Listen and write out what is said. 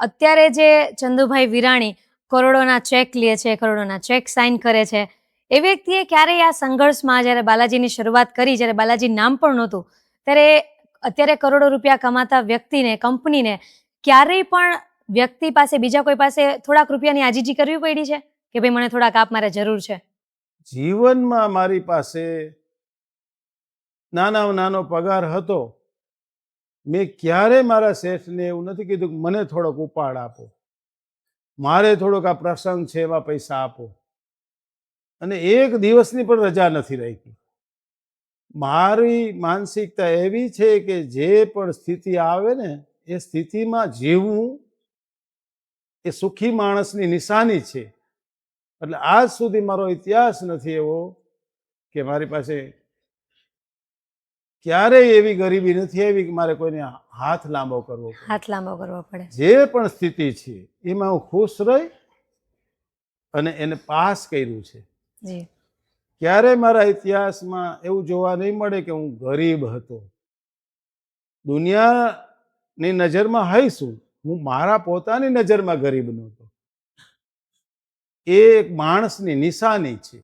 અત્યારે જે ચંદુભાઈ વિરાણી કરોડોના ચેક લે છે, કરોડોના ચેક સાઇન કરે છે, એ વ્યક્તિએ ક્યારેય આ સંઘર્ષમાં જ્યારે બાલાજીની શરૂઆત કરી, જ્યારે બાલાજી નામ પણ નહોતું, ત્યારે અત્યારે કરોડો રૂપિયા કમાતા વ્યક્તિને, કંપનીને, ક્યારેય પણ વ્યક્તિ પાસે, બીજા કોઈ પાસે થોડાક રૂપિયાની આજીજી કરવી પડી છે? કે ભાઈ, મને થોડાક આપ મારે જરૂર છે? જીવનમાં મારી પાસે નાના નાનો પગાર હતો મેં ક્યારે મારા શેઠને એવું નથી કીધું કે મને થોડોક ઉપાડ આપો. મારે થોડોક આ પ્રસંગ છે એવા પૈસા આપો. અને એક દિવસની પણ રજા નથી રાખી. મારી માનસિકતા એવી છે કે જે પણ સ્થિતિ આવે ને, એ સ્થિતિમાં જીવવું એ સુખી માણસની નિશાની છે. એટલે આજ સુધી મારો ઇતિહાસ નથી એવો કે મારી પાસે ક્યારેય એવી ગરીબી નથી આવી કે મારે કોઈને હાથ લાંબો કરવો હાથ લાંબો કરવો પડે. જે પણ સ્થિતિ છે એમાં હું ખુશ રહી અને એને પાસ કર્યું છે. ક્યારે મારા ઇતિહાસમાં એવું જોવા નહીં મળે કે હું ગરીબ હતો. દુનિયાની નજરમાં હઈશું. હું મારા પોતાની નજરમાં ગરીબ નહોતો. એ એક માણસની નિશાની છે.